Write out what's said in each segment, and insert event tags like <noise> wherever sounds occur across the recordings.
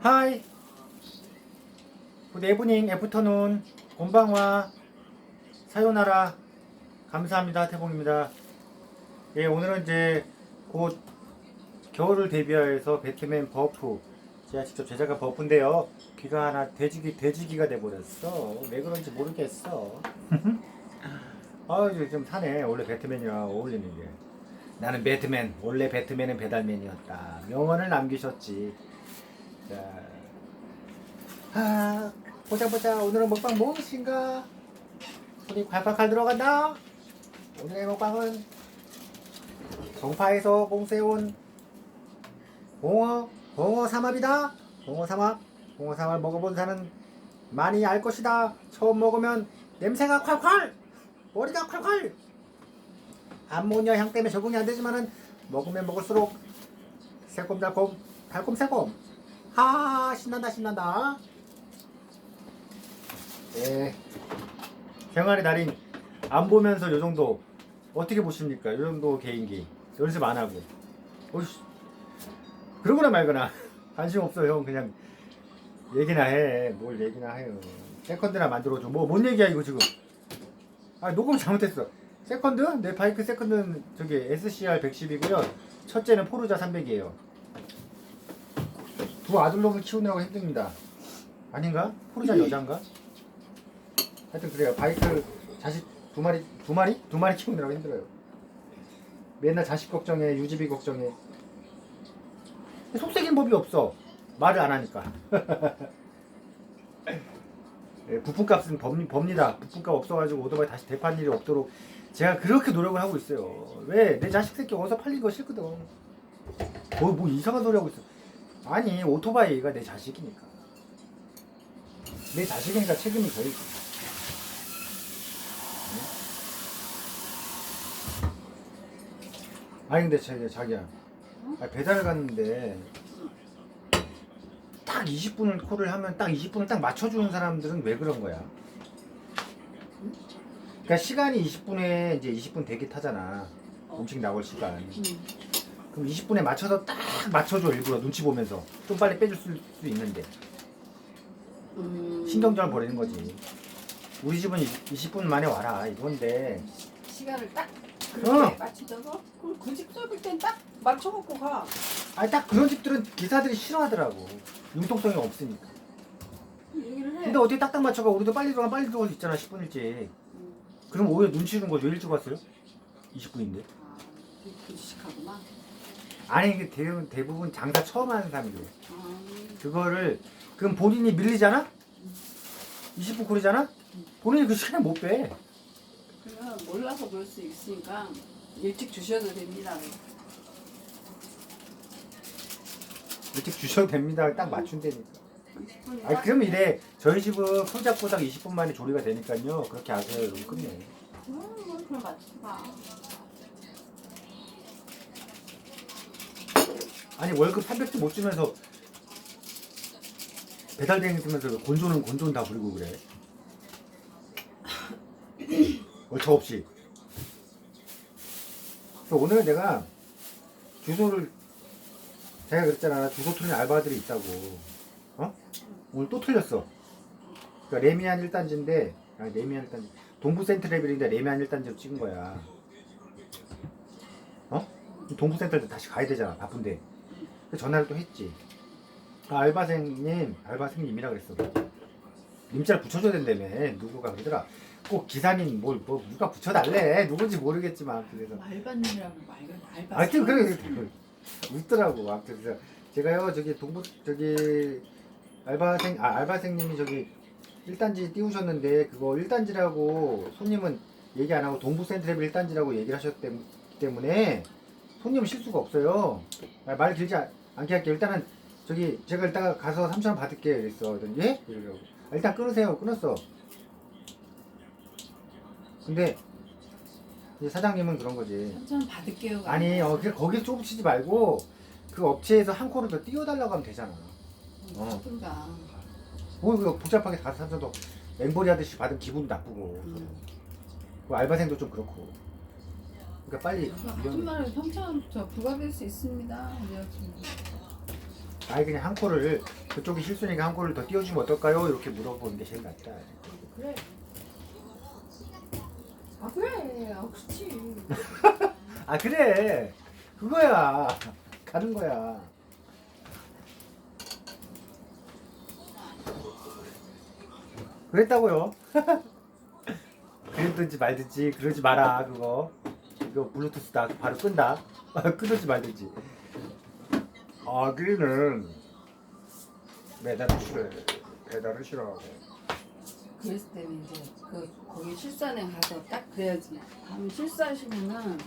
하이. 굿 에브닝 애프터눈 곤방와 사요나라 감사합니다 태봉입니다. 예 오늘은 이제 곧 겨울을 대비하여서 배트맨 버프 제가 직접 제작한 버프인데요. 귀가 하나 돼지기 돼지기가 돼버렸어. 왜 그런지 모르겠어. 아 이제 좀 사네. 원래 배트맨이랑 어울리는 게. 나는 배트맨. 원래 배트맨은 배달맨이었다. 명언을 남기셨지. 자, 아, 보자 보자. 오늘은 먹방 무엇인가? 손이 콸콸콸 들어간다. 오늘의 먹방은 정파에서 공세온 봉어 봉어 삼합이다. 봉어 삼합. 봉어 삼합 먹어본 사는 많이 알 것이다. 처음 먹으면 냄새가 콸콸. 머리가 콸콸. 암모니아 향 때문에 적응이 안 되지만은 먹으면 먹을수록 새콤달콤 달콤새콤 하 신난다 신난다. 네. 생활의 달인 안 보면서 요 정도 어떻게 보십니까? 요 정도 개인기 연습 안 하고. 어이씨. 그러거나 말거나. <laughs> 관심 없어 형. 그냥 얘기나 해뭘 얘기나 해요. 세컨드나 만들어줘. 뭐 뭔 얘기야 이거 지금? 아 녹음 잘못했어. 세컨드? 내 바이크 세컨드는 저기 SCR 110이고요. 첫째는 포르자 300이에요 두 아들놈을 키우느라고 힘듭니다 아닌가? 포르자 여잔가? 하여튼 그래요 바이크 자식 두 마리 두 마리? 두 마리 키우느라고 힘들어요 맨날 자식 걱정해 유지비 걱정해 속색인 법이 없어 말을 안 하니까 <laughs> 예, 부품값은 법, 법니다. 부품값 없어가지고 오토바이 다시 대판 일이 없도록 제가 그렇게 노력을 하고 있어요. 왜? 내 자식 새끼 어디서 팔린 거 싫거든. 뭐, 뭐 이상한 소리 하고 있어. 아니, 오토바이가 내 자식이니까. 내 자식이니까 책임이 져야지. 응? 아니, 근데 자기야, 자기야. 아, 배달 갔는데 딱 20분을 콜을 하면 딱 20분을 딱 맞춰주는 사람들은 왜 그런 거야? 그러니까 시간이 20분에 이제 20분 대기 타잖아. 음식 나올 시간. 음. 그럼 20분에 맞춰서 딱 맞춰줘 일부러 눈치 보면서 좀 빨리 빼줄 수 있는데 음. 신경전을 벌이는 거지. 우리 집은 20분 만에 와라 이건데 시간을 딱 어. 그렇게 맞추자고 그럼 그집 좁을 땐 딱 맞춰갖고 가. 아니 딱 그런 집들은 기사들이 싫어하더라고. 융통성이 없으니까. 얘기를 해. 근데 어떻게 딱딱 맞춰가 우리도 빨리 들어가 빨리 들어갈 수 있잖아 10분 일찍. 음. 그럼 오히려 눈치 주는 거죠. 왜 일찍 왔어요? 20분인데. 아, 그 주식하구나. 아니 이게 대부분, 대부분 장사 처음 하는 사람들 아, 그거를 그럼 본인이 밀리잖아? 20분 콜이잖아? 본인이 그 시간에 못 빼. 그러면 몰라서 그럴 수 있으니까 일찍 주셔도 됩니다. 일찍 주셔도 됩니다. 딱 맞춘다니까. 20분 아니 그럼 이래 저희 집은 손잡고딱 20분 만에 조리가 되니까요. 그렇게 하세요. 여러분 끝내. 음, 그럼 맞춰봐. 아니 월급 300도 못 주면서 배달 대행하면서 곤조는 곤조는 다 부리고 그래. 얼차 없이. 그래서 오늘 내가 주소를 제가 그랬잖아 주소 틀린 알바들이 있다고. 어? 오늘 또 틀렸어. 그러니까 레미안 1단지인데 아니 레미안 1단지 동부 센트레빌인데 레미안 1단지로 찍은 거야. 어? 동부 센트레빌 다시 가야 되잖아 바쁜데. 전화를 또 했지. 아, 알바생님, 알바생님이라 그랬어. 님자를 붙여줘야 된다며. 누구가 그러더라. 꼭 기사님 뭘, 뭐, 누가 붙여달래. 누군지 모르겠지만. 그래서. 알바님이라고 말고 알바. 하여튼, 그래. 웃더라고. 아무튼, 그래서 제가요, 저기, 동부, 저기, 알바생, 아, 알바생님이 저기, 1단지 띄우셨는데, 그거 1단지라고 손님은 얘기 안 하고 동부 센트랩 1단지라고 얘기를 하셨기 때문에, 손님은 실수가 없어요. 아, 말 길지 않- 않게 할게요. 일단은 저기 제가 이따가 가서 3천 원 받을게 그랬어. 그랬더니 예? 이러려고. 아, 일단 끊으세요. 끊었어. 근데 이제 사장님은 그런 거지. 한참 받을게요. 아니, 어, 그냥 거기 좁히지 말고 그 업체에서 한 코를 더 띄워달라고 하면 되잖아. 어. 그러니까. 뭐 그거 복잡하게 가서 삼천도 맹벌이 하듯이 받은 기분도 나쁘고. 음. 그 알바생도 좀 그렇고. 그러니까 빨리 같은 말을 평차부터 부과될 수 있습니다. 이래가지고. 아니 그냥 한 코를 그쪽이 실수니까 한 코를 더 띄워주면 어떨까요? 이렇게 물어보는 게 제일 낫다. 그래. 아 그래. 아 그렇지. <laughs> 아 그래 그거야 가는 거야. 그랬다고요. <laughs> 그랬든지 말든지 그러지 마라 그거. 이거 블루투스다 바로 끈다. <laughs> 끊든지 말든지. 아기는 매달을 싫어해. 배달을 싫어하고. 그랬을 때는 이제 그 거기 실산에 가서 딱 그래야지. 하면 실수하시면은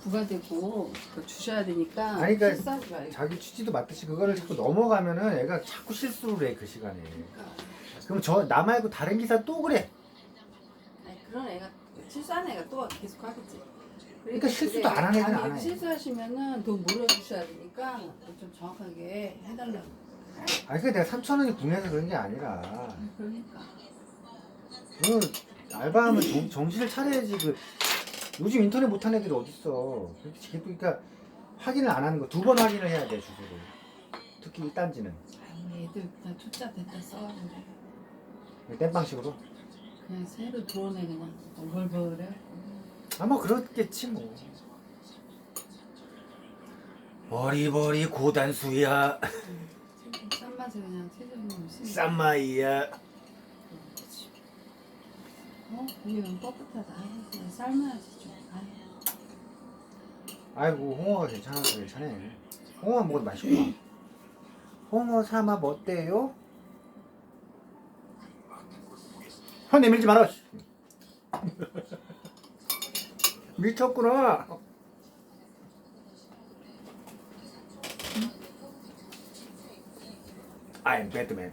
부과되고 그 주셔야 되니까 아니, 그러니까 실수하지 말고. 자기 취지도 맞듯이 그거를 자꾸 넘어가면은 애가 자꾸 실수를 해 그 시간에. 그럼 저 나 말고 다른 기사 또 그래. 아니, 그런 애가 실수하는 애가 또 계속 하겠지. 그러니까 실수도 안 하는 애는 안 해. 실수하시면은 돈 물어주셔야 되니까 좀 정확하게 해달라고. 아니 그 내가 3천 원이 궁해서 그런 게 아니라. 그러니까. 그 알바하면 정, 정신을 차려야지. 그 요즘 인터넷 못한 애들이 어딨어. 그렇지 그러니까 확인을 안 하는 거. 두 번 확인을 해야 돼 주소를. 특히 1단지는. 아니 애들 다 초짜 됐다 써가지고. 땜방식으로? 그냥 새로 들어온 애 그냥. 얼벌벌해. 아마 그렇겠지 뭐 버리버리 고단수야 싼 맛에 그냥 최저임금 쓰는. 쌈마이야. 어? 고기는 뻣뻣하다. 아이, 그냥 삶아야지 좀. 아이. 아이고 홍어가 괜찮아서 괜찮네 홍어 먹어도 맛있구나 홍어 삼합 어때요? 형 내밀지 마라 씨. 미쳤구나 I'm Batman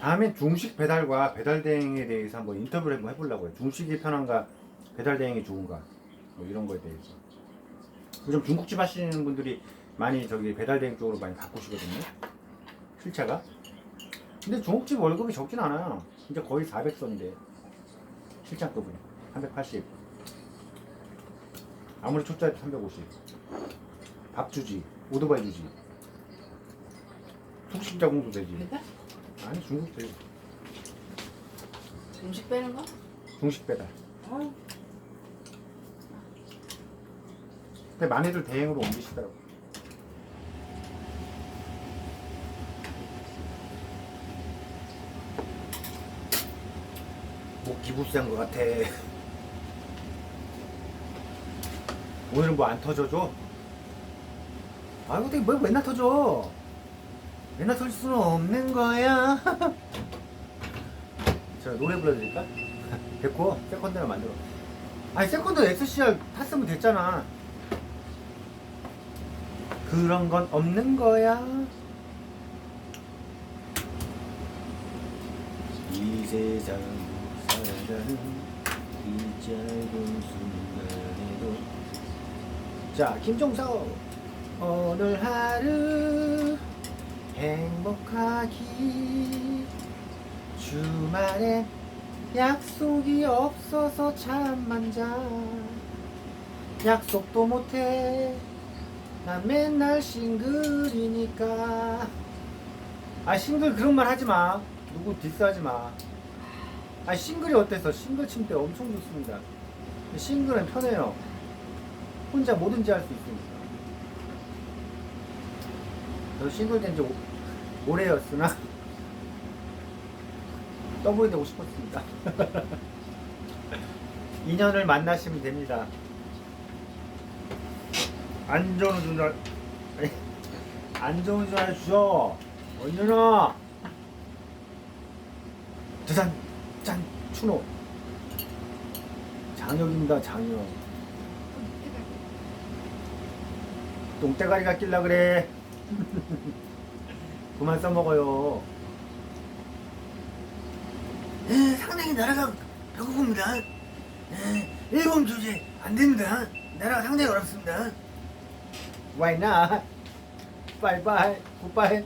다음에 중식 배달과 배달 대행에 대해서 한번 인터뷰를 한번 해보려고요. 중식이 편한가, 배달 대행이 좋은가, 뭐 이런 거에 대해서. 요즘 중국집 하시는 분들이 많이 저기 배달 대행 쪽으로 많이 바꾸시거든요. 실차가. 근데 중국집 월급이 적진 않아요. 진짜 거의 400선인데 실장급은 380. 아무리 초짜해도 350. 밥 주지, 오토바이 주지. 숙식 자공도 되지. 배달? 아니 중국 돼. 음식 빼는 거? 중식 배달. 아유. 근데 많이들 대행으로 옮기시더라고. 뭐 기부스한 것 같아. 오늘은 뭐 안 터져줘? 아이고, 근데 뭐 맨날 터져? 맨날 터질 수는 없는 거야. <laughs> 저 노래 불러드릴까? <laughs> 됐고, 세컨드를 만들어. 아니, 세컨드 SCR 탔으면 됐잖아. 그런 건 없는 거야. 이 세상 자 김종서 오늘 하루 행복하기. 주말에 약속이 없어서 잠만 자. 약속도 못해. 난 맨날 싱글이니까. 아 싱글 그런 말 하지 마. 누구 디스하지 마 아 싱글이 어때서 싱글 침대 엄청 좋습니다. 싱글은 편해요. 혼자 뭐든지 할 수 있으니까. 저도 싱글 된지 오래였으나? <laughs> 더블이 되고 싶었습니다. <laughs> 인연을 만나시면 됩니다. 안전운전 아니, 안전운전 하십시오 언제나 두산 짠 추노 장혁입니다 장혁 똥대가리가 낄라 그래 <laughs> 그만 써먹어요 네, 상당히 나라가 배고픕니다 네, 일본 주제 안 됩니다 나라가 상당히 어렵습니다 Why not? Bye bye. Goodbye.